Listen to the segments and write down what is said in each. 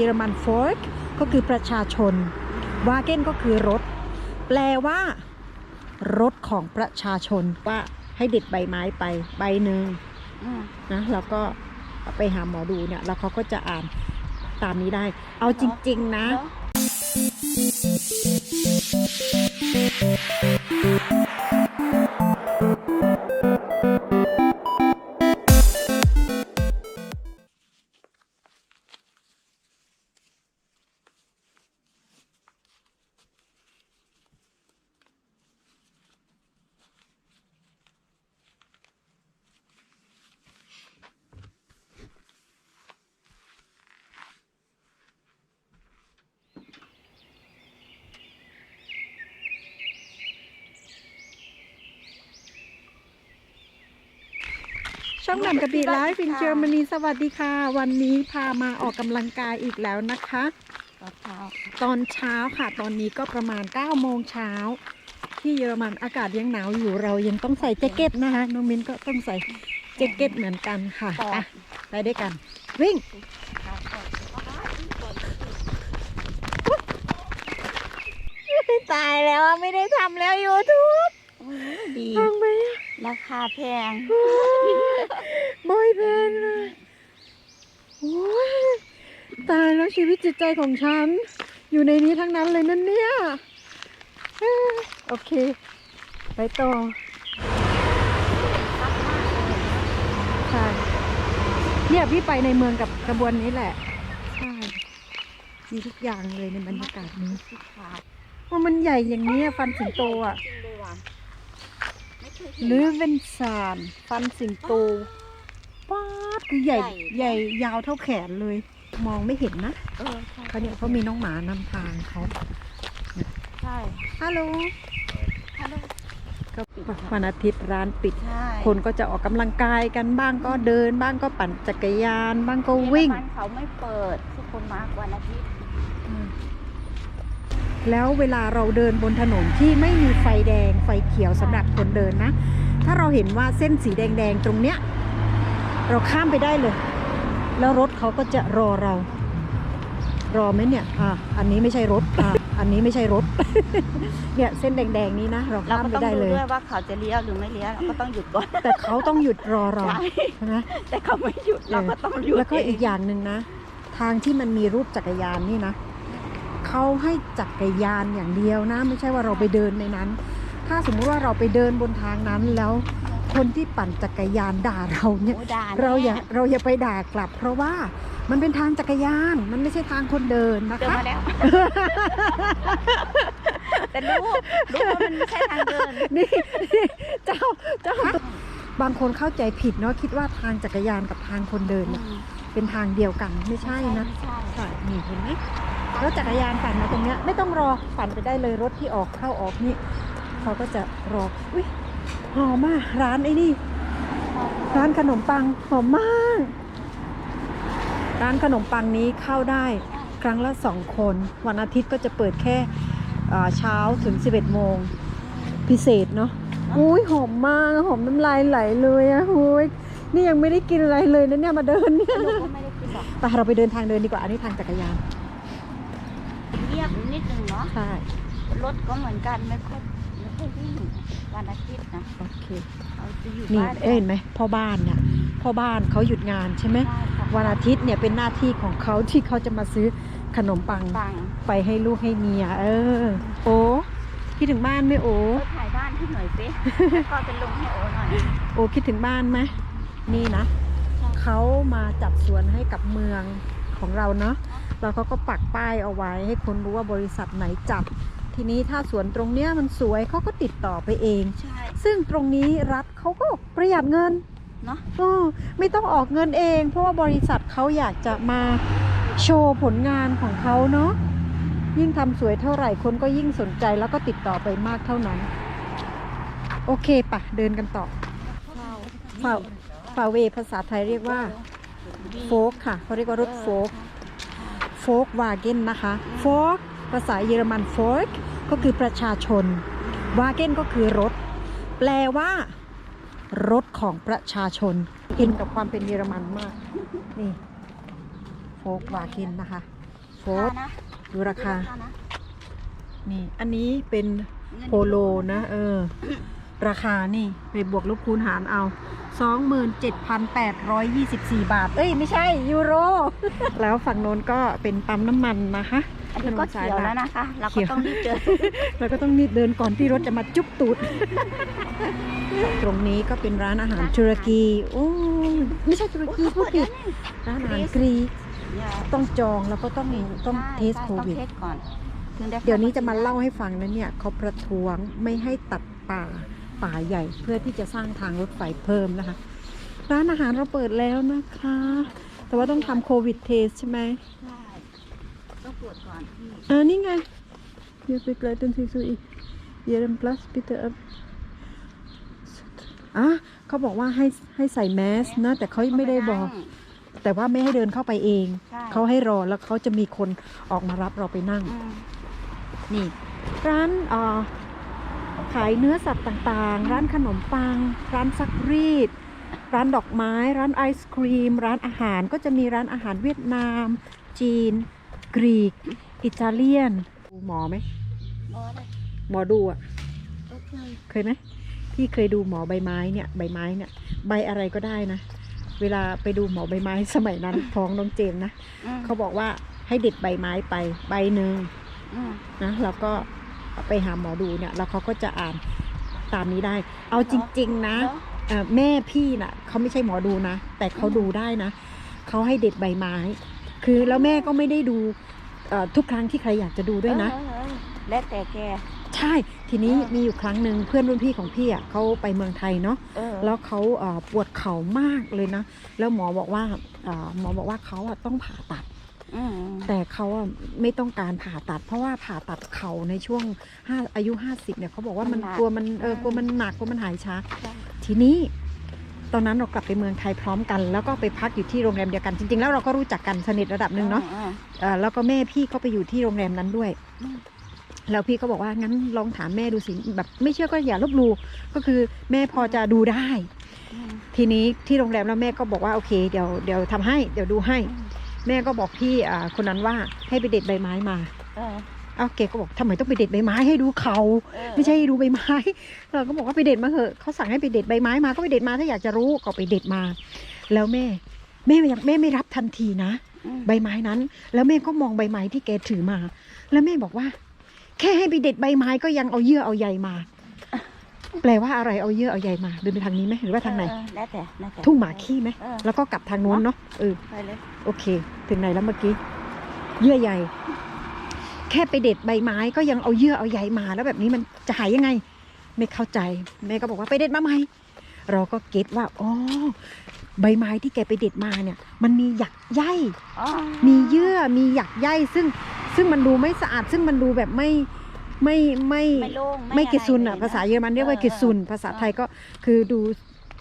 เยอรมันโฟล์กก็คือประชาชนวาเกนก็คือรถ แปลว่า รถของประชาชนว่าให้เด็ดใบไม้ไปใบหนึ่งอืมนะแล้วก็ไปหาหมอดูเนี่ย แล้วเขาก็จะอ่านตามนี้ได้ เอาจริง ๆ นะ อะช่องนำกระบี่ไลฟ์ฟินเจอร์มนีสวัสดีค่ะ วันนี้พามาออกกำลังกายอีกแล้วนะคะตอนเช้าตอนเช้าค่ะ ตอนนี้ก็ประมาณ9โมงเช้า ที่เยอรมันอากาศยังหนาวอยู่เรายังต้องใส่แจ็คเก็ตนะคะน้องมิ้นก็ต้องใส่แจ็คเก็ตเหมือนกันค่ะอะไปด้วยกัน วิ่งตายแล้วอะไม่ได้ทำแล้วยูทูบดีทำไหมอะ ราคาแพงบอยแบนด์เลยโอ้ยตายแล้วชีวิตจิตใจของฉัน อยู่ในนี้ทั้งนั้นเลยนั่นเนี่ยเอ้อโอเค ไปต่อใช่เนี่ยพี่ไปในเมืองกับกระบวนนี้แหละ ใช่ มีทุกอย่างเลยในบรรยากาศนี้ที่ขาดว่ามันใหญ่อย่างนี้ยฟันสิงโตอะ ห็นหรือเป็นสารฟันสิงโตป๊าดคือใหญ่ใหใหญ่ญ่ยาวเท่าแขนเลย มองไม่เห็นนะเออใช่เขาเนี่ยเขามีน้องหมานำทางเขาใช่ฮัลโหลฮัลโหลก็วันอาทิตย์ร้านปิด ใช่คนก็จะออกกำลังกายกันบ้างก็เดิน บ้างก็ปั่นจักรยาน บ้างก็วิ่งเยอรมันเขาไม่เปิดทุกคนมาวันอาทิตย์ แล้วเวลาเราเดินบนถนนที่ไม่มีไฟแดงไฟเขียวสำหรับคนเดินนะ ถ้าเราเห็นว่าเส้นสีแดงๆตรงเนี้ยเราข้ามไปได้เลย แล้วรถเขาก็จะรอเรา รอไหมเนี่ยอะอันนี้ไม่ใช่รถอะอันนี้ไม่ใช่รถ เนี่ยเส้นแดงๆนี้นะเราเราข้ามก็ไปต้องได้ดูเลย ด้วยว่าเขาจะเลี้ยวหรือไม่เลี้ยวเราก็ต้องหยุดก่อน แต่เขาต้องหยุดรอเราใช่ใช่ไหมแต่เขาไม่หยุดเราก็ต้องหยุดแล้วก็อีกอย่างหนึ่งนะ ทางที่มันมีรูปจักรยานนี่นะ เขาให้จักรยานอย่างเดียวนะ ไม่ใช่ว่าเราไปเดินในนั้น ถ้าสมมุติว่าเราไปเดินบนทางนั้นแล้ว คนที่ปั่นจักรยานด่าเราเนี่ยโอ้ด่าเราอย่าแน่เราอย่าไปด่ากลับ เพราะว่ามันเป็นทางจักรยานมันไม่ใช่ทางคนเดินนะเดินคะ มาแล้ว แต่รู้รู้ว่ามันไม่ใช่ทางเดิน นี่เจ้าเจ้าบางคนเข้าใจผิดเนาะคิดว่าทางจักรยานกับทางคนเดินเนี่ยเป็นทางเดียวกันไม่ใช่นะไม่ใช่ใช่นี่เห็นไหม รถจักรยานปั่นมาตรงเนี้ยไม่ต้องรอปั่นไปได้เลยรถที่ออกเข้าออกนี่เขาก็จะรออุ้ยหอมมากร้านไอ้นี่ ร้านขนมปังหอมมาก ร้านขนมปังนี้เข้าได้ครั้งละสองคน วันอาทิตย์ก็จะเปิดแค่อ่าเช้าถึง 11 โมง พิเศษเนาะอุ้ยหอมมากหอมน้ำลายไหลเลยอะอุ้ยนี่ยังไม่ได้กินอะไรเลยนะเนี่ยมาเดินเนี่ยลูกก็ไม่ได้กินหรอกไปเราไปเดินทางเดินดีกว่าอันนี้ทางจักรยาน เงียบนิดนึงเนาะใช่รถก็เหมือนกันไม่ค่อยไม่ค่อยวิ่งวันอาทิตย์นะโอเคเขาจะอยู่นี่บ้านเอ้ยเห็นไหมพ่อบ้านเนี่ยพ่อบ้านเขาหยุดงานใช่ไหมใช่ค่ะวันอาทิตย์เนี่ยเป็นหน้าที่ของเขาที่เขาจะมาซื้อขนมปังปังไปให้ลูกให้เมีย เออ โอ้คิดถึงบ้านไหมโอ้เออถ่ายบ้านให้หน่อยสิก็จะลงให้โอหน่อยโอ้คิดถึงบ้านไหมนี่นะเขามาจัดสวนให้กับเมืองของเราเนาะแล้วเขาก็ปักป้ายเอาไว้ให้คนรู้ว่าบริษัทไหนจัด ทีนี้ถ้าสวนตรงเนี้ยมันสวยเขาก็ติดต่อไปเอง ใช่ ซึ่งตรงนี้รัฐเขาก็ประหยัดเงินเนาะออไม่ต้องออกเงินเอง เพราะว่าบริษัทเขาอยากจะมาโชว์ผลงานของเขาเนาะยิ่งทำสวยเท่าไหร่คนก็ยิ่งสนใจแล้วก็ติดต่อไปมากเท่านั้น โอเคปะเดินกันต่อฟาฟาเวภาษาไทยเรียกว่า โฟกค่ะเขาเรียกว่ารถโฟก โฟกวาเกนนะคะโฟกภาษาเยอรมันโฟกก็คือประชาชนวาเกนก็คือรถ แปลว่า รถของประชาชนกินกับความเป็นเยอรมันมาก นี่โฟกวาเกนนะคะโฟร์นะดูราคานะนี่ อันนี้เป็นเงินโปโลนะ เออ ราคานี่ไปบวกลบคูณหารเอา 27,824 บาท เอ้ย ไม่ใช่ ยูโร แล้วฝั่งโน้นก็เป็นปั๊มน้ำมันนะคะอันนี้ก็เขียวแล้วนะคะ เราเขีก็ยวต้องรีบเจอแล้วก็ต้องรีบเดินก่อนที่รถจะมาจุ๊บตูด ตรงนี้ก็เป็นร้านอาหารตุรกีโอ้ยไม่ใช่ตุรกีพูดผิดร้านอาหารกรีกต้องจองแล้วก็ต้องต้องเทสโควิดต้องเทสก่อนถึงได้เดี๋ยวนี้จะมาเล่าให้ฟังนะเนี่ยเขาประท้วงไม่ให้ตัดป่า ป่าใหญ่เพื่อที่จะสร้างทางรถไฟเพิ่มนะคะ ร้านอาหารเราเปิดแล้วนะคะ แต่ว่าต้องทำโควิดเทสใช่ไหมใช่ต้องตรวจก่อนพี่อ่านี่ไง Je begleiten Sie so Ihren Platz bitte ab อะเขาบอกว่าให้ให้ใส่แมสนะ แต่เขาไม่ได้บอก แต่ว่าไม่ให้เดินเข้าไปเองใช่เขาให้รอแล้วเขาจะมีคนออกมารับเราไปนั่งอืมนี่ ร้านเอ่อ ขายเนื้อสัตว์ต่างๆ ร้านขนมปัง ร้านซักรีด ร้านดอกไม้ ร้านไอศครีม ร้านอาหารก็จะมีร้านอาหารเวียดนาม จีน กรีก อิตาเลียนดูหมอไหมโอ้ได้หมอดูอะโอเคเคยไหมพี่เคยดูหมอใบไม้เนี่ยใบไม้เนี่ยใบอะไรก็ได้นะ เวลาไปดูหมอใบไม้สมัยนั้นท้องน้องเจมส์นะอืมเขาบอกว่าให้เด็ดใบไม้ไปใบหนึ่งอืมนะแล้วก็ ไปหาหมอดูเนี่ยแล้วเขาก็จะอ่านตามนี้ได้ เอาจริง ๆ นะเหรอเอ่อแม่พี่น่ะเขาไม่ใช่หมอดูนะ แต่เขาดูได้นะเขาให้เด็ดใบไม้ คือแล้วแม่ก็ไม่ได้ดูเอ่อทุกครั้งที่ใครอยากจะดูด้วยนะ เออเออเออแล้วแต่แก ใช่ทีนี้เออ มีอยู่ครั้งหนึ่งเพื่อนรุ่นพี่ของพี่อะเขาไปเมืองไทยเนาะ เออ แล้วเขาเอ่อปวดเข่ามากเลยนะ แล้วหมอบอกว่าเอ่อหมอบอกว่าเขาอะต้องผ่าตัดอืม แต่เขาอะไม่ต้องการผ่าตัด เพราะว่าผ่าตัดเข่าในช่วงห้าอายุ50เนี่ยเขาบอกว่ามันกลัวมันเออกลัวมันหนักกลัวมันหายช้าใช่ทีนี้ตอนนั้นเรากลับไปเมืองไทยพร้อมกัน แล้วก็ไปพักอยู่ที่โรงแรมเดียวกันจริงๆ แล้วเราก็รู้จักกันสนิทระดับหนึ่งเนาะออเอ่อแล้วก็แม่พี่ก็ไปอยู่ที่โรงแรมนั้นด้วย อืม แล้วพี่ก็บอกว่างั้นลองถามแม่ดูสิแบบไม่เชื่อก็อย่าลบหลู่ก็คือแม่พอจะดูได้ อืม ทีนี้ที่โรงแรมแล้วแม่ก็บอกว่าโอเคเดี๋ยวเดี๋ยวทำให้เดี๋ยวดูให้ อืม แม่ก็บอกพี่อ่าคนนั้นว่าให้ไปเด็ดใบไม้มาเออเอ้าแกก็บอกทำไมต้องไปเด็ดใบไม้ให้ดูเขาเออไม่ใช่ให้ดูใบไม้เราก็บอกว่าไปเด็ดมาเถอะเขาสั่งให้ไปเด็ดใบไม้มาก็ไปเด็ดมาถ้าอยากจะรู้ก็ไปเด็ดมา แล้วแม่ แม่ยังแม่ไม่รับทันทีนะอืมใบไม้นั้น แล้วแม่ก็มองใบไม้ที่แกถือมา แล้วแม่บอกว่า แค่ให้ไปเด็ดใบไม้ก็ยังเอาเยื่อเอาใยมา แปลว่าอะไรเอาเยื่อเอาใยมาเดินไปทางนี้ไหมหรือว่าทางไหนเออแล้วแต่แล้วแต่ทุ่งหมาขี้ไหมเออแล้วก็กลับทางโน้นเนาะเออไปเลย โอเค ถึงไหนแล้วเมื่อกี้ เยื่อใยแค่ไปเด็ดใบไม้ก็ยังเอาเยื่อเอาใยมา แล้วแบบนี้มันจะหายยังไง ไม่เข้าใจ แม่ก็บอกว่าไปเด็ดมาไหมเราก็เก็ตว่าอ๋อใบไม้ที่แกไปเด็ดมาเนี่ย มันมีหยักใยอ๋อมีเยื่อมีหยักใยซึ่งซึ่งมันดูไม่สะอาด ซึ่งมันดูแบบไม่ไม่ไม่ไม่โล่งไม่อะเกซุนอะลภาษาเยอรมันเรียกว่าออเกซุนภาษาไทยก็คือดู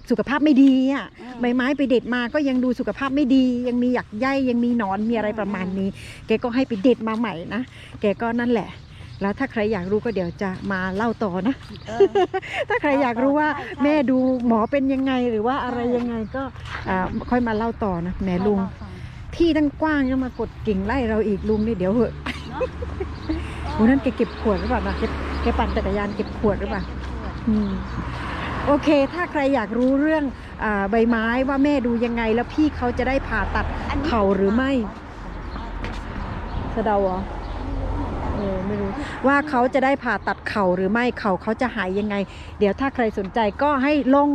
สุขภาพไม่ดีอะอืมใบไม้ไปเด็ดมาก็ยังดูสุขภาพไม่ดี ยังมีหยักใยยังมีหนอนมีอะไรประมาณนี้ แกก็ให้ไปเด็ดมาใหม่นะแกก็นั่นแหละ แล้วถ้าใครอยากรู้ก็เดี๋ยวจะมาเล่าต่อนะเออถ้าใครอยากรู้ว่าใช่ใช่แม่ดูหมอเป็นยังไงหรือว่าอะไรยังไงก็อ่าค่อยมาเล่าต่อนะแหมลุงให้เราฟังที่ตั้งกว้างยังมากดกิ่งไล่เราอีกลุงนี่เดี๋ยวเหอะเนาะโอ้นั่นแกเก็บขวดหรือเปล่านะแกแกปั่นจักรยานเก็บขวดหรือเปล่าอืม โอเค ถ้าใครอยากรู้เรื่องอาใบไม้ว่าแม่ดูยังไง แล้วพี่เขาจะได้ผ่าตัดอันนี้เข่าหรือไม่สะเดาเหรอเออไม่รู้ว่าเขาจะได้ผ่าตัดเข่าหรือไม่เข่าเขาจะหายยังไง เดี๋ยวถ้าใครสนใจก็ให้ลง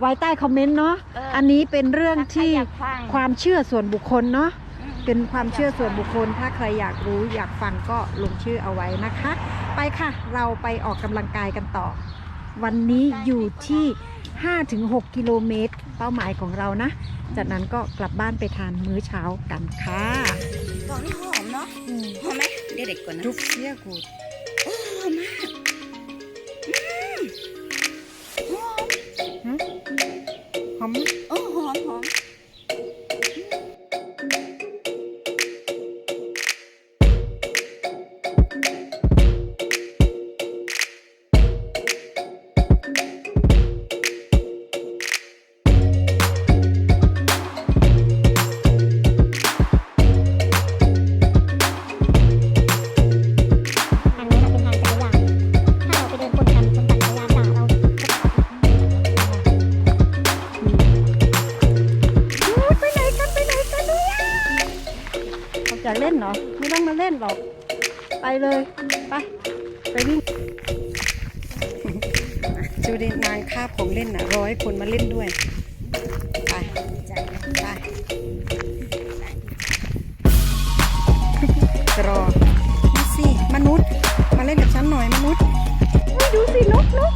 ไว้ใต้คอมเมนต์เนาะเอออัอันนี้เป็นเรื่องที่ถ้าใครอยากฟังความเชื่อส่วนบุคคลเนาะอืมเป็นความเชื่อส่วนบุคคล ถ้าใครอยากรู้อยากฟังก็ลงชื่อเอาไว้นะคะ ไปค่ะ เราไปออกกำลังกายกันต่อ วันนี้อยู่ที่ 5-6 กิโลเมตร เป้าหมายของเรานะ จากนั้นก็กลับบ้านไปทานมื้อเช้ากันค่ะของนี่หอมเนาะหอมไหมเด็กๆก่อนนะทุกเสียกู หรอ ไม่ต้องมาเล่นหรอก ไปเลย ไป ไปวิ่ง จูดินางคาบของเล่นอะร้อยคนมาเล่นด้วย ไป ไปรอนี่สิ มนุษย์ มาเล่นกับฉันหน่อยมนุษย์ดูสินกนก